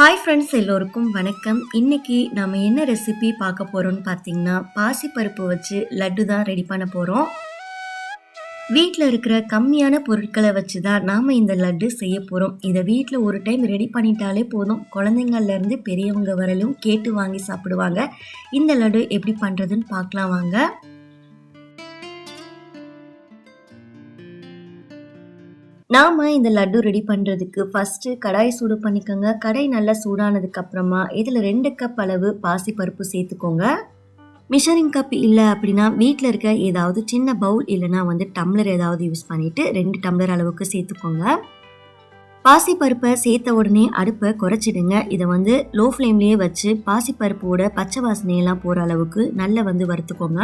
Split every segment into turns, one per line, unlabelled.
Hi friends எல்லோருக்கும் வணக்கம். இன்னைக்கு நம்ம என்ன ரெசிபி பார்க்க போகிறோம்னு பார்த்தீங்கன்னா பாசிப்பருப்பு வச்சு லட்டு தான் ரெடி பண்ண போகிறோம் வீட்டில் இருக்கிற கம்மியான பொருட்களை வச்சு தான் நாம் இந்த லட்டு செய்ய போகிறோம் இதை வீட்டில் ஒரு டைம் ரெடி பண்ணிட்டாலே போதும். குழந்தைங்கள்லேருந்து பெரியவங்க வரலும் கேட்டு வாங்கி சாப்பிடுவாங்க. இந்த லட்டு எப்படி பண்ணுறதுன்னு பார்க்கலாம் வாங்க. நாம் இந்த லட்டு ரெடி பண்ணுறதுக்கு ஃபஸ்ட்டு கடாய் சூடு பண்ணிக்கோங்க. கடாய் நல்லா சூடானதுக்கு அப்புறமா இதில் ரெண்டு கப் அளவு பாசிப்பருப்பு சேர்த்துக்கோங்க. மிஷரிங் கப் இல்லை அப்படின்னா வீட்டில் இருக்க ஏதாவது சின்ன பவுல் இல்லைனா வந்து டம்ளர் ஏதாவது யூஸ் பண்ணிவிட்டு ரெண்டு டம்ளர் அளவுக்கு சேர்த்துக்கோங்க. பாசிப்பருப்பை சேர்த்த உடனே அடுப்பை குறைச்சிடுங்க. இதை வந்து லோ ஃப்ளேம்லேயே வச்சு பாசிப்பருப்போட பச்சை வாசனையெல்லாம் போகிற அளவுக்கு நல்லா வந்து வறுத்துக்கோங்க.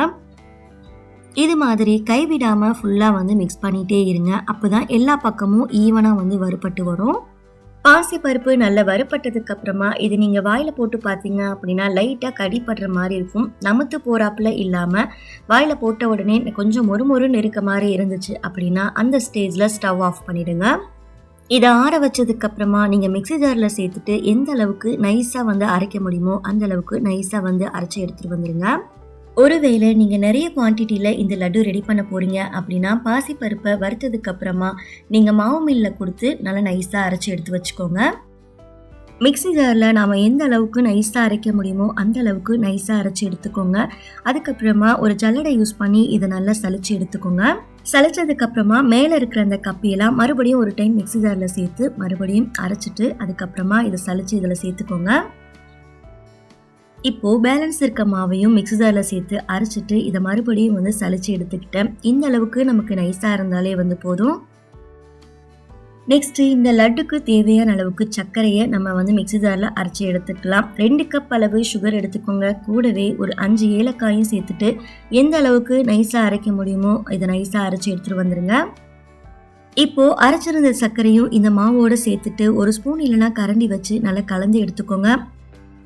இது மாதிரி கைவிடாமல் ஃபுல்லாக வந்து மிக்ஸ் பண்ணிகிட்டே இருங்க. அப்போ தான் எல்லா பக்கமும் ஈவனாக வந்து வறுபட்டு வரும். பாசி பருப்பு நல்லா வறுப்பட்டதுக்கு அப்புறமா இது நீங்கள் வாயில் போட்டு பார்த்தீங்க அப்படின்னா லைட்டாக கடிப்படுற மாதிரி இருக்கும். நமத்து போகிறாப்புல இல்லாமல் வாயில் போட்ட உடனே கொஞ்சம் மொறு மொறுன்னு இருக்க மாதிரி இருந்துச்சு அப்படின்னா அந்த ஸ்டேஜில் ஸ்டவ் ஆஃப் பண்ணிவிடுங்க இதை ஆற வச்சதுக்கப்புறமா நீங்கள் மிக்சி ஜாரில் சேர்த்துட்டு எந்த அளவுக்கு நைஸாக வந்து அரைக்க முடியுமோ அந்த அளவுக்கு நைஸாக வந்து அரைச்சி எடுத்துகிட்டு வந்துடுங்க ஒருவேளை நீங்கள் நிறைய குவான்டிட்டியில் இந்த லட்டு ரெடி பண்ண போகிறீங்க அப்படின்னா பாசிப்பருப்பை வறுத்ததுக்கப்புறமா நீங்கள் மாவு மில்லில் கொடுத்து நல்லா நைஸாக அரைச்சி எடுத்து வச்சுக்கோங்க. மிக்ஸி ஜாரில் நாம் எந்த அளவுக்கு நைஸாக அரைக்க முடியுமோ அந்த அளவுக்கு நைஸாக அரைச்சி எடுத்துக்கோங்க. அதுக்கப்புறமா ஒரு ஜல்லடை யூஸ் பண்ணி இதை நல்லா சளிச்சு எடுத்துக்கோங்க. சளிச்சதுக்கப்புறமா மேலே இருக்கிற அந்த கப்பியெல்லாம் மறுபடியும் ஒரு டைம் மிக்ஸி ஜாரில் சேர்த்து மறுபடியும் அரைச்சிட்டு அதுக்கப்புறமா இதை சளிச்சு இதில் சேர்த்துக்கோங்க. இப்போது பேலன்ஸ் இருக்க மாவையும் மிக்ஸி ஜாரில் சேர்த்து அரைச்சிட்டு இதை மறுபடியும் வந்து சளிச்சு எடுத்துக்கிட்டேன். இந்த அளவுக்கு நமக்கு நைஸாக இருந்தாலே வந்து போதும். நெக்ஸ்ட்டு இந்த லட்டுக்கு தேவையான அளவுக்கு சர்க்கரையை நம்ம வந்து மிக்சி ஜாரில் அரைச்சி எடுத்துக்கலாம். ரெண்டு கப் அளவு சுகர் எடுத்துக்கோங்க. கூடவே ஒரு அஞ்சு ஏலக்காயும் சேர்த்துட்டு எந்த அளவுக்கு நைஸாக அரைக்க முடியுமோ இதை நைஸாக அரைச்சி எடுத்துகிட்டு வந்துடுங்க இப்போது அரைச்சிருந்த சர்க்கரையும் இந்த மாவோடு சேர்த்துட்டு ஒரு ஸ்பூன் இல்லைனா கரண்டி வச்சு நல்லா கலந்து எடுத்துக்கோங்க.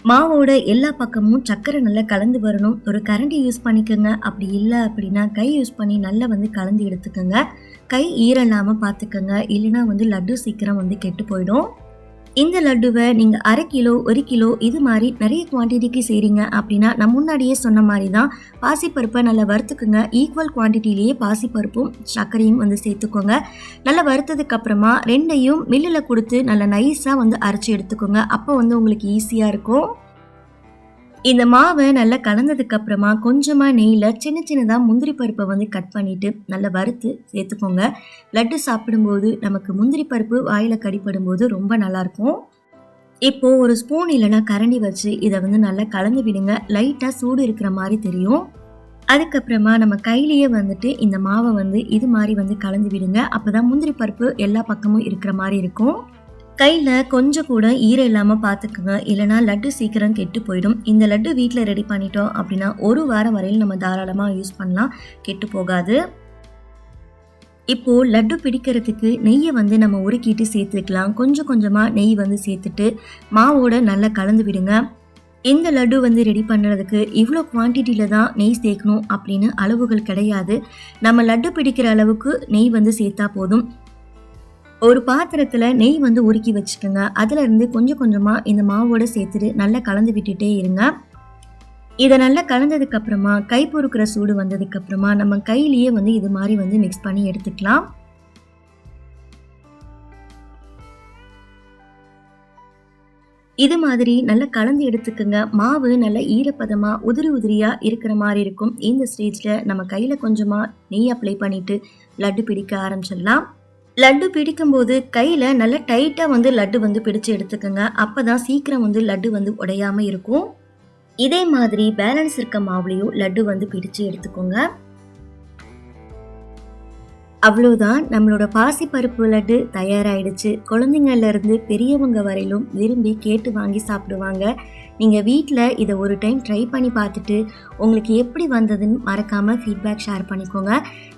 மாவோட எல்லா பக்கமும் சர்க்கரை நல்லா கலந்து வரணும். ஒரு கரண்டி யூஸ் பண்ணிக்கோங்க. அப்படி இல்லை அப்படின்னா கை யூஸ் பண்ணி நல்லா வந்து கலந்து எடுத்துக்கோங்க. கை ஈரல்லாமல் பார்த்துக்கோங்க. இல்லைன்னா வந்து லட்டு சீக்கிரம் வந்து கெட்டு போயிடும். இந்த லட்டுவை நீங்கள் அரை கிலோ ஒரு கிலோ இது மாதிரி நிறைய குவான்டிட்டிக்கு செய்கிறீங்க அப்படின்னா நான் முன்னாடியே சொன்ன மாதிரி தான் பாசிப்பருப்பை நல்லா வறுத்துக்குங்க. ஈக்குவல் குவான்டிட்டிலேயே பாசிப்பருப்பும் சர்க்கரையும் வந்து சேர்த்துக்கோங்க. நல்லா வறுத்ததுக்கு அப்புறமா ரெண்டையும் மில்லில் கொடுத்து நல்லா நைஸாக வந்து அரைச்சி எடுத்துக்கோங்க. அப்போ வந்து உங்களுக்கு ஈஸியாக இருக்கும். இந்த மாவை நல்லா கலந்ததுக்கு அப்புறமா கொஞ்சமாக நெய்யில் சின்ன சின்னதாக முந்திரி பருப்பை வந்து கட் பண்ணிவிட்டு நல்லா வறுத்து சேர்த்துக்கோங்க. லட்டு சாப்பிடும்போது நமக்கு முந்திரி பருப்பு வாயில் கடிப்படும் போது ரொம்ப நல்லாயிருக்கும். இப்போது ஒரு ஸ்பூன் இல்லைனா கரண்டி வச்சு இதை வந்து நல்லா கலந்து விடுங்க. லைட்டாக சூடு இருக்கிற மாதிரி தெரியும். அதுக்கப்புறமா நம்ம கையிலேயே வந்துட்டு இந்த மாவை வந்து இது மாதிரி வந்து கலந்து விடுங்க. அப்போ தான் முந்திரி பருப்பு எல்லா பக்கமும் இருக்கிற மாதிரி இருக்கும். கையில் கொஞ்சம் கூட ஈரம் இல்லாமல் பார்த்துக்குங்க இல்லைனா லட்டு சீக்கிரம் கெட்டு போயிடும். இந்த லட்டு வீட்டில் ரெடி பண்ணிட்டோம் அப்படின்னா ஒரு வாரம் வரையில் நம்ம தாராளமாக யூஸ் பண்ணலாம். கெட்டு போகாது. இப்போது லட்டு பிடிக்கிறதுக்கு நெய்யை வந்து நம்ம உருக்கிட்டு சேர்த்துக்கலாம். கொஞ்சம் கொஞ்சமாக நெய் வந்து சேர்த்துட்டு மாவோட நல்லா கலந்து விடுங்க. இந்த லட்டு வந்து ரெடி பண்ணுறதுக்கு இவ்வளோ குவான்டிட்டியில் தான் நெய் சேர்க்கணும் அப்படின்னு அளவுகள் கிடையாது. நம்ம லட்டு பிடிக்கிற அளவுக்கு நெய் வந்து சேர்த்தா போதும். ஒரு பாத்திரத்தில் நெய் வந்து உருக்கி வச்சுக்கோங்க. அதிலிருந்து கொஞ்சம் கொஞ்சமாக இந்த மாவோட சேர்த்துட்டு நல்லா கலந்து விட்டுட்டே இருங்க. இதை நல்லா கலந்ததுக்கப்புறமா கை பொறுக்கிற சூடு வந்ததுக்கப்புறமா நம்ம கையிலேயே வந்து இது மாதிரி வந்து மிக்ஸ் பண்ணி எடுத்துக்கலாம். இது மாதிரி நல்லா கலந்து எடுத்துக்கோங்க. மாவு நல்லா ஈரப்பதமாக உதிரி உதிரியாக இருக்கிற மாதிரி இருக்கும். இந்த ஸ்டேஜில் நம்ம கையில் கொஞ்சமாக நெய் அப்ளை பண்ணிவிட்டு லட்டு பிடிக்க ஆரம்பிச்சிடலாம். லட்டு பிடிக்கும்போது கையில் நல்லா டைட்டாக வந்து லட்டு வந்து பிடிச்சு எடுத்துக்கோங்க. அப்போ தான் சீக்கிரம் வந்து லட்டு வந்து உடையாமல் இருக்கும். இதே மாதிரி பேலன்ஸ் இருக்க மாவுலையும் லட்டு வந்து பிடிச்சு எடுத்துக்கோங்க. அவ்வளோதான் நம்மளோட பாசிப்பருப்பு லட்டு தயாராகிடுச்சு குழந்தைங்கள்லேருந்து பெரியவங்க வரையிலும் விரும்பி கேட்டு வாங்கி சாப்பிடுவாங்க. நீங்கள் வீட்டில் இதை ஒரு டைம் ட்ரை பண்ணி பார்த்துட்டு உங்களுக்கு எப்படி வந்ததுன்னு மறக்காமல் ஃபீட்பேக் ஷேர் பண்ணிக்கோங்க.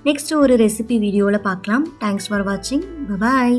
நெக்ஸ்ட் ஒரு ரெசிபி வீடியோவில் பார்க்கலாம். தேங்க்ஸ் ஃபார் வாட்சிங் பாய்